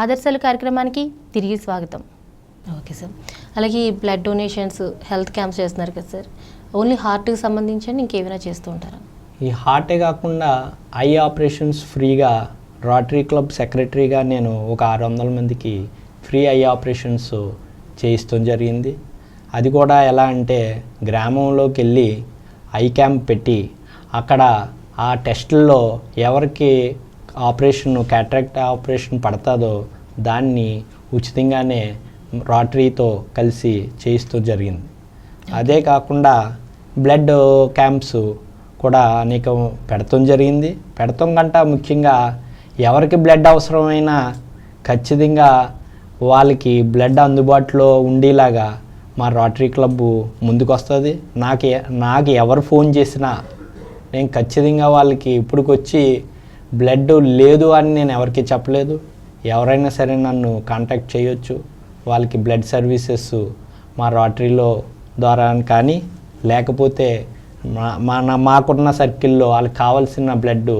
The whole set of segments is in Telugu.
ఆదర్శాలు కార్యక్రమానికి తిరిగి స్వాగతం. Okay sir. అలాగే ఈ బ్లడ్ డొనేషన్స్ హెల్త్ క్యాంప్స్ చేస్తున్నారు కదా సార్. ఓన్లీ హార్ట్కి సంబంధించి ఇంకేమైనా చేస్తూ ఉంటారా? ఈ హార్టే కాకుండా ఐ ఆపరేషన్స్ ఫ్రీగా రోటరీ క్లబ్ సెక్రటరీగా నేను ఒక ఆరు వందల మందికి ఫ్రీ ఐ ఆపరేషన్స్ చేయిస్తాం జరిగింది. అది కూడా ఎలా అంటే గ్రామంలోకి వెళ్ళి ఐ క్యాంప్ పెట్టి అక్కడ ఆ టెస్టుల్లో ఎవరికి ఆపరేషన్ క్యాట్రాక్ట్ ఆపరేషన్ పడుతుందో దాన్ని ఉచితంగానే రాటరీతో కలిసి చేయిస్తూ జరిగింది. అదే కాకుండా బ్లడ్ క్యాంప్స్ కూడా అనేక పెడతం జరిగింది. పెడతం కంటే ముఖ్యంగా ఎవరికి బ్లడ్ అవసరమైనా ఖచ్చితంగా వాళ్ళకి బ్లడ్ అందుబాటులో ఉండేలాగా మా రోటరీ క్లబ్ ముందుకు వస్తుంది నాకు ఎ- నాకు ఎవరు ఫోన్ చేసినా నేను ఖచ్చితంగా వాళ్ళకి ఇప్పటికొచ్చి బ్లడ్ లేదు అని నేను ఎవరికి చెప్పలేదు. ఎవరైనా సరే నన్ను కాంటాక్ట్ చేయొచ్చు. వాళ్ళకి బ్లడ్ సర్వీసెస్ మా రాటరీలో ద్వారా కానీ లేకపోతే మా మన మాకున్న సర్కిల్లో వాళ్ళకి కావాల్సిన బ్లడ్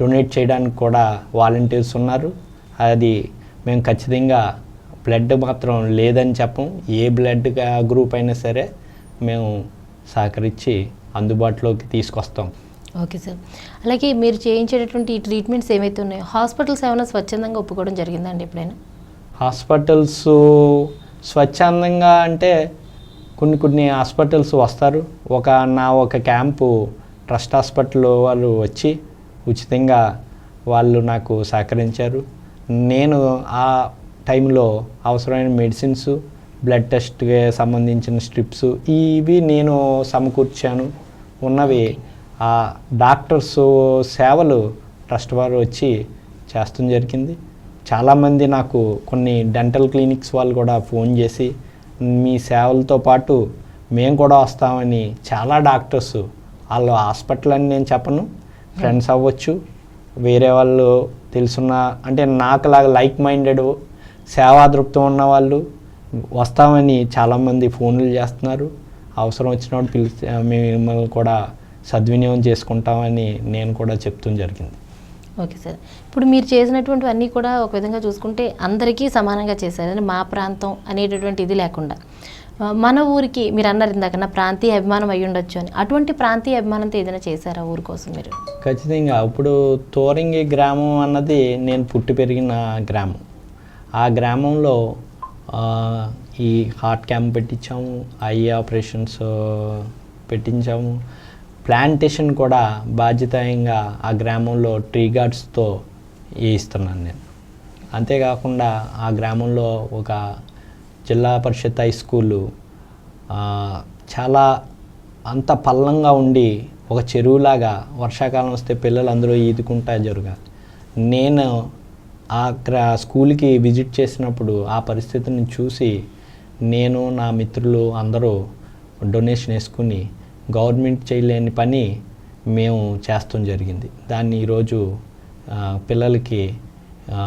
డొనేట్ చేయడానికి కూడా వాలంటీర్స్ ఉన్నారు. అది మేము ఖచ్చితంగా బ్లడ్ మాత్రం లేదని చెప్పం. ఏ బ్లడ్ గ్రూప్ అయినా సరే మేము సహకరించి అందుబాటులోకి తీసుకొస్తాం. Okay sir. అలాగే మీరు చేయించేటటువంటి ఈ ట్రీట్మెంట్స్ ఏవైతే ఉన్నాయో హాస్పిటల్స్ ఏమైనా స్వచ్ఛందంగా ఒప్పుకోవడం జరిగిందండి ఎప్పుడైనా? హాస్పిటల్స్ స్వచ్ఛందంగా అంటే కొన్ని కొన్ని హాస్పిటల్స్ వస్తారు. ఒక నా ఒక క్యాంపు ట్రస్ట్ హాస్పిటల్ వాళ్ళు వచ్చి ఉచితంగా వాళ్ళు నాకు సహకరించారు. నేను ఆ టైంలో అవసరమైన మెడిసిన్స్ బ్లడ్ టెస్ట్కి సంబంధించిన స్ట్రిప్స్ ఇవి నేను సమకూర్చాను. ఉన్నవి ఆ డాక్టర్స్ సేవలు ట్రస్ట్ వారు వచ్చి చేస్తూ జరిగింది. చాలామంది నాకు కొన్ని డెంటల్ క్లినిక్స్ వాళ్ళు కూడా ఫోన్ చేసి మీ సేవలతో పాటు మేము కూడా వస్తామని చాలా డాక్టర్స్ వాళ్ళు హాస్పిటల్ అని నేను చెప్పను. ఫ్రెండ్స్ అవ్వచ్చు వేరే వాళ్ళు తెలుసున్న అంటే నాకులాగా లైక్ మైండెడ్ సేవాదృప్తం ఉన్న వాళ్ళు వస్తామని చాలామంది ఫోన్లు చేస్తున్నారు. అవసరం వచ్చినప్పుడు పిలిచి మిమ్మల్ని కూడా సద్వినియోగం చేసుకుంటామని నేను కూడా చెప్తూ జరిగింది. Okay sir. ఇప్పుడు మీరు చేసినటువంటి అన్నీ కూడా ఒక విధంగా చూసుకుంటే అందరికీ సమానంగా చేశారు. అంటే మా ప్రాంతం అనేటటువంటి ఇది లేకుండా. మన ఊరికి మీరు అన్నారు ఇందాక నా ప్రాంతీయ అభిమానం అయి ఉండొచ్చు అని. అటువంటి ప్రాంతీయ అభిమానంతో ఏదైనా చేశారా ఊరి కోసం మీరు? ఖచ్చితంగా. ఇప్పుడు తోరంగి గ్రామం అన్నది నేను పుట్టి పెరిగిన గ్రామం. ఆ గ్రామంలో ఈ హార్ట్ క్యాంప్ పెట్టించాము ఐ ఆపరేషన్స్ పెట్టించాము. ప్లాంటేషన్ కూడా బాధ్యతాయంగా ఆ గ్రామంలో ట్రీ గార్డ్స్తో వేయిస్తున్నాను నేను. అంతేకాకుండా ఆ గ్రామంలో ఒక జిల్లా పరిషత్ హై స్కూలు చాలా అంత పల్లంగా ఉండి ఒక చెరువులాగా వర్షాకాలం వస్తే పిల్లలు అందరూ ఈదుకుంటా జరగాలి నేను ఆ గ్రా స్కూల్కి విజిట్ చేసినప్పుడు ఆ పరిస్థితిని చూసి నేను నా మిత్రులు అందరూ డొనేషన్ వేసుకుని గవర్నమెంట్ చేయలేని పని మేము చేస్తాం జరిగింది. దాన్ని ఈరోజు పిల్లలకి ఆ,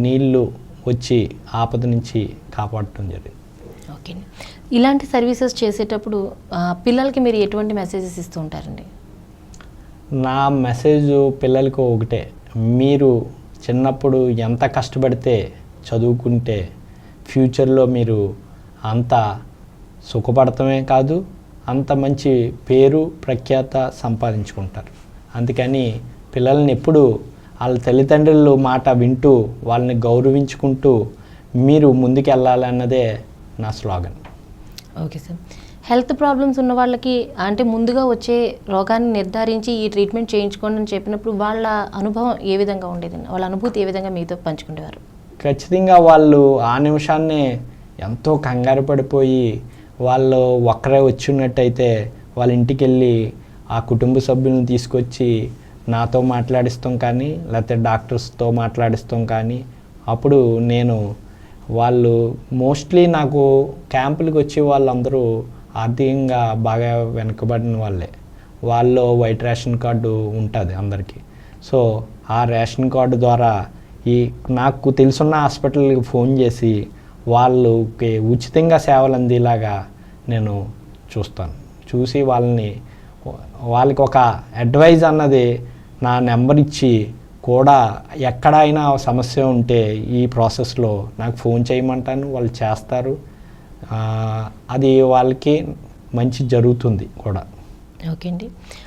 నీళ్ళు వచ్చి ఆపద నుంచి కాపాడటం జరిగింది. ఓకే. ఇలాంటి సర్వీసెస్ చేసేటప్పుడు పిల్లలకి మీరు ఎటువంటి మెసేజెస్ ఇస్తూ ఉంటారండి? నా మెసేజ్ పిల్లలకు ఒకటే. మీరు చిన్నప్పుడు ఎంత కష్టపడితే చదువుకుంటే ఫ్యూచర్లో మీరు అంత సుఖపడటమే కాదు అంత మంచి పేరు ప్రఖ్యాత సంపాదించుకుంటారు. అందుకని పిల్లల్ని ఎప్పుడు వాళ్ళ తల్లిదండ్రుల మాట వింటూ వాళ్ళని గౌరవించుకుంటూ మీరు ముందుకు వెళ్ళాలన్నదే నా slogan. Okay sir. Health problems ఉన్న వాళ్ళకి అంటే ముందుగా వచ్చే రోగాన్ని నిర్ధారించి ఈ ట్రీట్మెంట్ చేయించుకోండి అని చెప్పినప్పుడు వాళ్ళ అనుభవం ఏ విధంగా ఉండేదండి వాళ్ళ అనుభూతి ఏ విధంగా మీతో పంచుకునేవారు ఖచ్చితంగా వాళ్ళు ఆ నిమిషాన్నే ఎంతో కంగారు పడిపోయి వాళ్ళు ఒక్కరే వచ్చినట్టయితే వాళ్ళ ఇంటికి వెళ్ళి ఆ కుటుంబ సభ్యులను తీసుకొచ్చి నాతో మాట్లాడిస్తాం కానీ లేకపోతే డాక్టర్స్తో మాట్లాడిస్తాం కానీ అప్పుడు నేను వాళ్ళు మోస్ట్లీ నాకు క్యాంపులకు వచ్చే వాళ్ళందరూ ఆర్థికంగా బాగా వెనుకబడిన వాళ్ళే. వాళ్ళు వైట్ రేషన్ కార్డు ఉంటుంది అందరికీ. సో ఆ రేషన్ కార్డు ద్వారా ఈ నాకు తెలుసున్న హాస్పిటల్కి ఫోన్ చేసి వాళ్ళకి ఉచితంగా సేవలు అందేలాగా నేను చూస్తాను. చూసి వాళ్ళని వాళ్ళకి ఒక అడ్వైజ్ అన్నది నా నెంబర్ ఇచ్చి కూడా ఎక్కడైనా సమస్య ఉంటే ఈ ప్రాసెస్లో నాకు ఫోన్ చేయమంటాను వాళ్ళు చేస్తారు. అది వాళ్ళకి మంచి జరుగుతుంది కూడా. ఓకే అండి.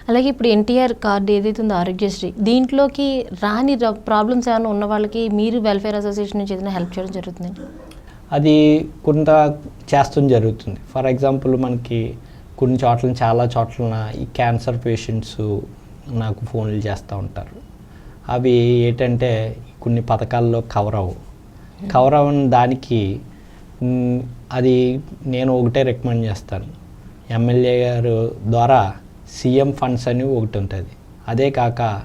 అలాగే ఇప్పుడు ఎన్టీఆర్ కార్డు ఏదైతే ఉందో ఆరోగ్యశ్రీ దీంట్లోకి రాని ప్రాబ్లమ్స్ ఏమైనా ఉన్న వాళ్ళకి మీరు వెల్ఫేర్ అసోసియేషన్ నుంచి ఏదైనా హెల్ప్ చేయడం జరుగుతుందండి? అది కొంత చేస్తుంది జరుగుతుంది. ఫర్ ఎగ్జాంపుల్ మనకి కొన్ని చోట్ల చాలా చోట్ల ఈ క్యాన్సర్ పేషెంట్స్ నాకు ఫోన్లు చేస్తూ ఉంటారు. అవి ఏంటంటే కొన్ని పథకాల్లో కవర్ అవ్వు. కవర్ అవ్వని దానికి అది నేను ఒకటే రికమెండ్ చేస్తాను. ఎమ్మెల్యే గారు ద్వారా సీఎం ఫండ్స్ అని ఒకటి ఉంటుంది. అదే కాక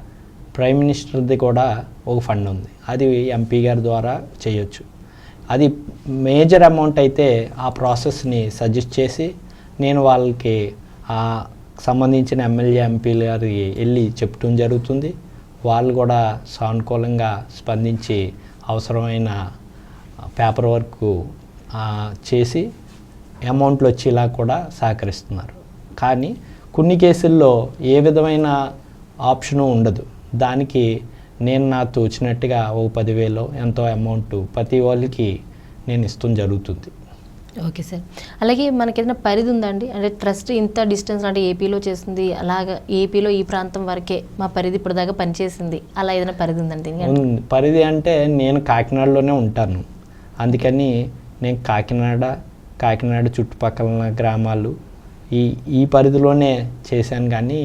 ప్రైమ్ మినిస్టర్ది కూడా ఒక ఫండ్ ఉంది. అది ఎంపీ గారి ద్వారా చేయొచ్చు. అది మేజర్ అమౌంట్ అయితే ఆ ప్రాసెస్ని సజెస్ట్ చేసి నేను వాళ్ళకి ఆ సంబంధించిన ఎమ్మెల్యే ఎంపీలు గారికి వెళ్ళి చెప్పడం జరుగుతుంది. వాళ్ళు కూడా సానుకూలంగా స్పందించి అవసరమైన పేపర్ వర్క్ చేసి అమౌంట్లు వచ్చేలా కూడా సహకరిస్తున్నారు. కానీ కొన్ని కేసుల్లో ఏ విధమైన ఆప్షను ఉండదు. దానికి నేను నా తోచినట్టుగా ఓ పదివేలు ఎంతో అమౌంట్ ప్రతి వాళ్ళకి నేను ఇష్టం జరుగుతుంది. Okay sir. అలాగే మనకి ఏదైనా పరిధి ఉందండి? అంటే ట్రస్ట్ ఇంత డిస్టెన్స్ అంటే ఏపీలో చేస్తుంది అలాగా ఏపీలో ఈ ప్రాంతం వరకే మా పరిధి ఇప్పుడు దాకా పనిచేసింది అలా ఏదైనా పరిధి ఉందండి. పరిధి అంటే నేను కాకినాడలోనే ఉంటాను. అందుకని నేను కాకినాడ కాకినాడ చుట్టుపక్కల గ్రామాలు ఈ ఈ పరిధిలోనే చేశాను. కానీ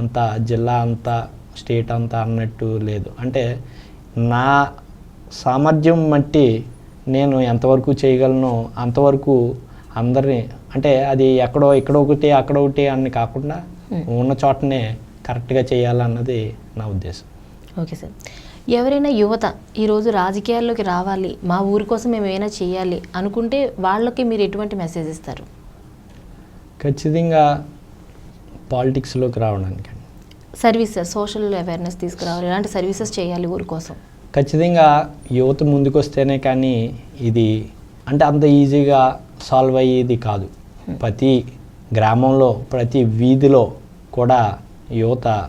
అంత జిల్లా అంతా స్టేట్ అంతా అన్నట్టు లేదు. అంటే నా సామర్థ్యం బట్టి నేను ఎంతవరకు చేయగలను అంతవరకు అందరినీ అంటే అది ఎక్కడో ఇక్కడ ఒకటి అక్కడ ఒకటి అని కాకుండా ఉన్న చోటనే కరెక్ట్గా చేయాలన్నది నా ఉద్దేశం. Okay sir. ఎవరైనా యువత ఈరోజు రాజకీయాల్లోకి రావాలి మా ఊరి కోసం మేము ఏమైనా చేయాలి అనుకుంటే వాళ్ళకి మీరు ఎటువంటి మెసేజ్ ఇస్తారు? ఖచ్చితంగా పాలిటిక్స్లోకి రావడానికి సర్వీస్ సార్ సోషల్ అవేర్నెస్ తీసుకురావాలి. ఎలాంటి సర్వీసెస్ చేయాలి ఊరి కోసం. ఖచ్చితంగా యువత ముందుకు వస్తేనే కానీ ఇది అంటే అంత ఈజీగా సాల్వ్ అయ్యేది కాదు. ప్రతి గ్రామంలో ప్రతి వీధిలో కూడా యువత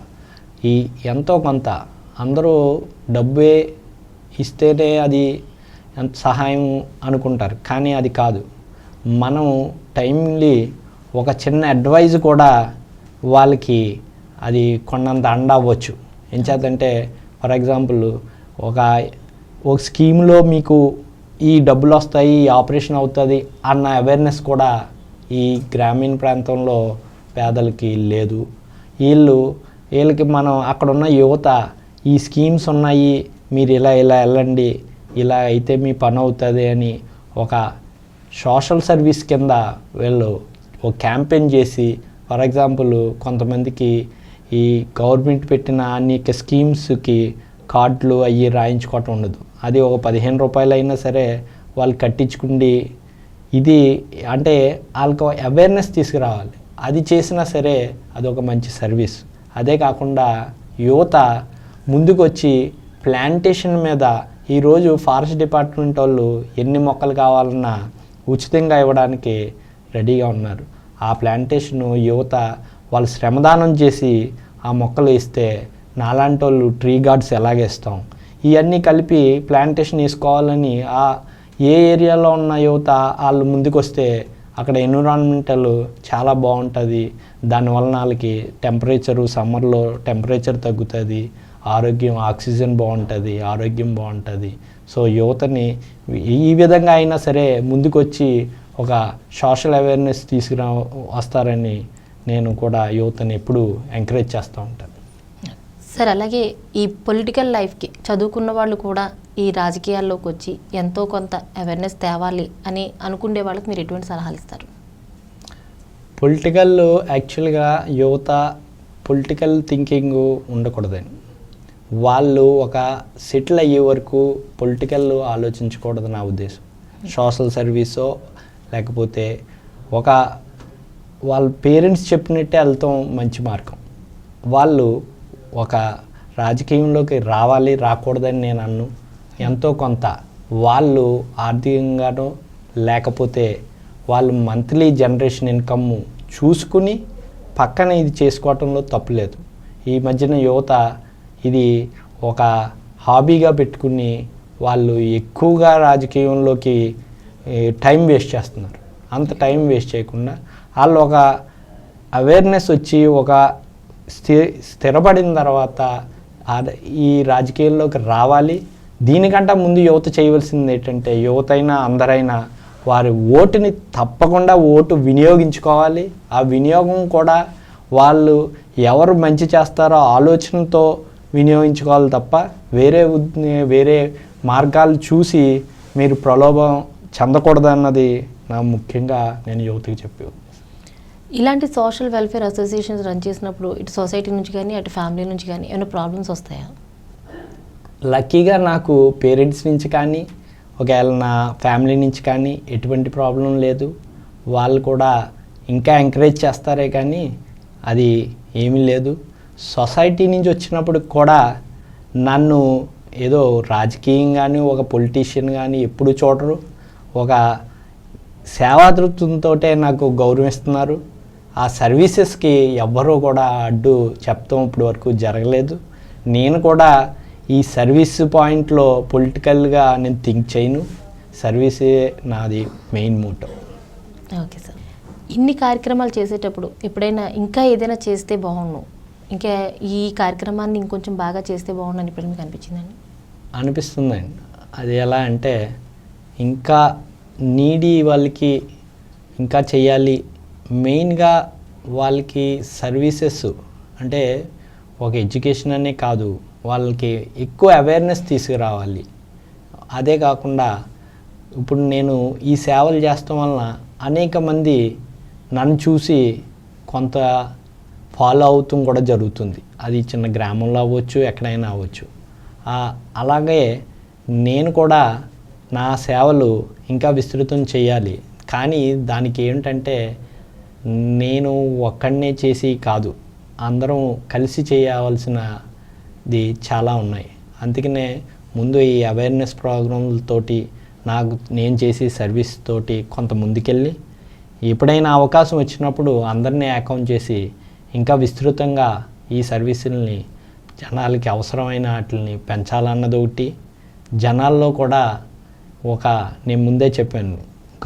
ఈ ఎంతో కొంత అందరూ డబ్బే ఇస్తేనే అది ఎంత సహాయం అనుకుంటారు. కానీ అది కాదు. మనం టైమ్లీ ఒక చిన్న అడ్వైజ్ కూడా వాళ్ళకి అది కొన్నంత అండ అవ్వచ్చు ఎంచేతంటే ఫర్ ఎగ్జాంపుల్ ఒక ఒక స్కీమ్లో మీకు ఈ డబ్బులు వస్తాయి ఈ ఆపరేషన్ అవుతుంది అన్న అవేర్నెస్ కూడా ఈ గ్రామీణ ప్రాంతంలో పేదలకి లేదు. వీళ్ళు వీళ్ళకి మనం అక్కడ ఉన్న యువత ఈ స్కీమ్స్ ఉన్నాయి మీరు ఇలా ఇలా వెళ్ళండి ఇలా అయితే మీ పని అవుతుంది అని ఒక సోషల్ సర్వీస్ కింద వీళ్ళు ఒక క్యాంపెయిన్ చేసి ఫర్ ఎగ్జాంపుల్ కొంతమందికి ఈ గవర్నమెంట్ పెట్టిన అనేక స్కీమ్స్కి కార్డులు అవి రాయించుకోవటం ఉండదు. అది ఒక పదిహేను రూపాయలు అయినా సరే వాళ్ళు కట్టించుకుండి ఇది అంటే వాళ్ళకి అవేర్నెస్ తీసుకురావాలి. అది చేసినా సరే అది ఒక మంచి సర్వీస్ అదే కాకుండా యువత ముందుకు వచ్చి ప్లాంటేషన్ మీద ఈరోజు ఫారెస్ట్ డిపార్ట్మెంట్ వాళ్ళు ఎన్ని మొక్కలు కావాలన్నా ఉచితంగా ఇవ్వడానికి రెడీగా ఉన్నారు. ఆ ప్లాంటేషన్ యువత వాళ్ళు శ్రమదానం చేసి ఆ మొక్కలు ఇస్తే నాలాంటి వాళ్ళు ట్రీ గార్డ్స్ ఎలాగేస్తాం? ఇవన్నీ కలిపి ప్లాంటేషన్ వేసుకోవాలని ఆ ఏ ఏరియాలో ఉన్న యువత వాళ్ళు ముందుకొస్తే అక్కడ ఎన్విరాన్మెంటల్ చాలా బాగుంటుంది. దానివలన వాళ్ళకి టెంపరేచరు సమ్మర్లో టెంపరేచర్ తగ్గుతుంది. ఆరోగ్యం ఆక్సిజన్ బాగుంటుంది ఆరోగ్యం బాగుంటుంది. సో యువతని ఈ విధంగా అయినా సరే ముందుకొచ్చి ఒక సోషల్ అవేర్నెస్ తీసుకురా వస్తారని నేను కూడా యువతని ఎప్పుడూ ఎంకరేజ్ చేస్తూ ఉంటాను సార్ అలాగే ఈ పొలిటికల్ లైఫ్కి చదువుకున్న వాళ్ళు కూడా ఈ రాజకీయాల్లోకి వచ్చి ఎంతో కొంత అవేర్నెస్ తేవాలి అని అనుకునే వాళ్ళకి మీరు ఎటువంటి సలహాలు ఇస్తారు? పొలిటికల్ యాక్చువల్గా యువత పొలిటికల్ థింకింగ్ ఉండకూడదండి వాళ్ళు ఒక సెటిల్ అయ్యే వరకు పొలిటికల్ ఆలోచించకూడదు నా ఉద్దేశం. సోషల్ సర్వీసో లేకపోతే ఒక వాళ్ళ పేరెంట్స్ చెప్పినట్టే వెళ్తాం మంచి మార్గం. వాళ్ళు ఒక రాజకీయంలోకి రావాలి రాకూడదని నేను అన్ను. ఎంతో కొంత వాళ్ళు ఆర్థికంగానో లేకపోతే వాళ్ళు మంత్లీ జనరేషన్ ఇన్కమ్ చూసుకుని పక్కన ఇది చేసుకోవటంలో తప్పులేదు ఈ మధ్యన యువత ఇది ఒక హాబీగా పెట్టుకుని వాళ్ళు ఎక్కువగా రాజకీయంలోకి టైం వేస్ట్ చేస్తున్నారు. అంత టైం వేస్ట్ చేయకుండా వాళ్ళు ఒక అవేర్నెస్ వచ్చి ఒక స్థి స్థిరపడిన తర్వాత ఈ రాజకీయాల్లోకి రావాలి. దీనికంటే ముందు యువత చేయవలసింది ఏంటంటే యువతైనా అందరైనా వారి ఓటుని తప్పకుండా ఓటు వినియోగించుకోవాలి. ఆ వినియోగం కూడా వాళ్ళు ఎవరు మంచి చేస్తారో ఆలోచనతో వినియోగించుకోవాలి తప్ప వేరే వేరే మార్గాలు చూసి మీరు ప్రలోభం చెందకూడదన్నది నా ముఖ్యంగా నేను యువతకి చెప్పే ఇలాంటి సోషల్ వెల్ఫేర్ అసోసియేషన్స్ రన్ చేసినప్పుడు ఇటు సొసైటీ నుంచి కానీ అటు ఫ్యామిలీ నుంచి కానీ ఏమైనా ప్రాబ్లమ్స్ వస్తాయా? లక్కీగా నాకు పేరెంట్స్ నుంచి కానీ ఒకవేళ నా ఫ్యామిలీ నుంచి కానీ ఎటువంటి ప్రాబ్లం లేదు. వాళ్ళు కూడా ఇంకా ఎంకరేజ్ చేస్తారే కానీ అది ఏమీ లేదు. సొసైటీ నుంచి వచ్చినప్పుడు కూడా నన్ను ఏదో రాజకీయం కానీ ఒక పొలిటీషియన్ కానీ ఎప్పుడు చూడరు. ఒక సేవాదృప్తంతో నాకు గౌరవిస్తున్నారు. ఆ సర్వీసెస్కి ఎవ్వరూ కూడా అడ్డు చెప్తాం ఇప్పటి వరకు జరగలేదు. నేను కూడా ఈ సర్వీస్ పాయింట్లో పొలిటికల్గా నేను థింక్ చేయను. సర్వీసే నాది మెయిన్ మోటో. Okay sir. ఇన్ని కార్యక్రమాలు చేసేటప్పుడు ఎప్పుడైనా ఇంకా ఏదైనా చేస్తే బాగుండు? ఇంకా ఈ కార్యక్రమాన్ని ఇంకొంచెం బాగా చేస్తే బాగుండు అని ఇప్పుడు మీకు అనిపించిందండి? అనిపిస్తుందండి. అది ఎలా అంటే ఇంకా నీడి వాళ్ళకి ఇంకా చేయాలి మెయిన్గా వాళ్ళకి సర్వీసెస్ అంటే ఒక ఎడ్యుకేషన్ అనే కాదు వాళ్ళకి ఎక్కువ అవేర్నెస్ తీసుకురావాలి. అదే కాకుండా ఇప్పుడు నేను ఈ సేవలు చేస్తాం వలన అనేక మంది నన్ను చూసి కొంత ఫాలో అవుతాం కూడా జరుగుతుంది. అది చిన్న గ్రామంలో అవ్వచ్చు ఎక్కడైనా అవ్వచ్చు. అలాగే నేను కూడా నా సేవలు ఇంకా విస్తృతం చేయాలి. కానీ దానికి ఏంటంటే నేను ఒక్కడనే చేసి కాదు అందరం కలిసి చేయవలసినది చాలా ఉన్నాయి. అందుకనే ముందు ఈ అవేర్నెస్ ప్రోగ్రాంలతోటి నాకు నేను చేసే సర్వీస్ తోటి కొంత ముందుకెళ్ళి ఎప్పుడైనా అవకాశం వచ్చినప్పుడు అందరినీ అకౌంట్ చేసి ఇంకా విస్తృతంగా ఈ సర్వీసుల్ని జనాలకి అవసరమైన వాటిని పెంచాలన్నది ఒకటి జనాల్లో కూడా ఒక నేను ముందే చెప్పాను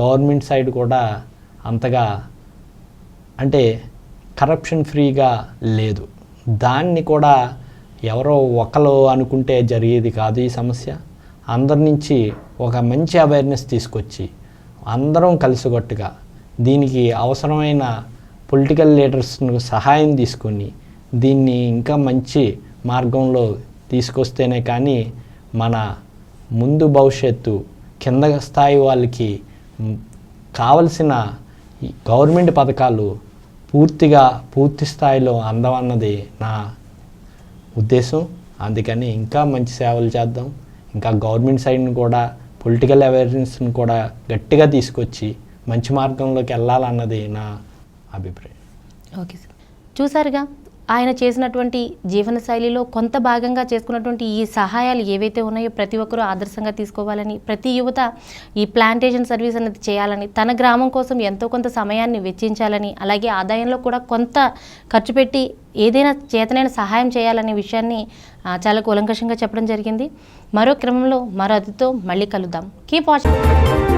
గవర్నమెంట్ సైడ్ కూడా అంతగా అంటే కరప్షన్ ఫ్రీగా లేదు. దాన్ని కూడా ఎవరో ఒకరు అనుకుంటే జరిగేది కాదు ఈ సమస్య. అందరి నుంచి ఒక మంచి అవేర్నెస్ తీసుకొచ్చి అందరం కలిసిగొట్టుగా దీనికి అవసరమైన పొలిటికల్ లీడర్స్ను సహాయం తీసుకొని దీన్ని ఇంకా మంచి మార్గంలో తీసుకొస్తేనే కానీ మన ముందు భవిష్యత్తు కింద స్థాయి వాళ్ళకి కావలసిన గవర్నమెంట్ పథకాలు పూర్తిగా పూర్తి స్థాయిలో అందమన్నది నా ఉద్దేశం. అందుకని ఇంకా మంచి సేవలు చేద్దాం. ఇంకా గవర్నమెంట్ సైడ్ని కూడా పొలిటికల్ అవేర్నెస్ని కూడా గట్టిగా తీసుకొచ్చి మంచి మార్గంలోకి వెళ్ళాలన్నది నా అభిప్రాయం. Okay sir. చూసారుగా? ఆయన చేసినటువంటి జీవన శైలిలో కొంత భాగంగా చేసుకున్నటువంటి ఈ సహాయాలు ఏవైతే ఉన్నాయో ప్రతి ఒక్కరూ ఆదర్శంగా తీసుకోవాలని ప్రతి యువత ఈ ప్లాంటేషన్ సర్వీస్ అనేది చేయాలని తన గ్రామం కోసం ఎంతో కొంత సమయాన్ని వెచ్చించాలని అలాగే ఆదాయంలో కూడా కొంత ఖర్చు పెట్టి ఏదైనా చేతనైన సహాయం చేయాలనే విషయాన్ని చాలా కూలంకషంగా చెప్పడం జరిగింది. మరో క్రమంలో మరో అతితో మళ్ళీ కలుద్దాం. Keep watching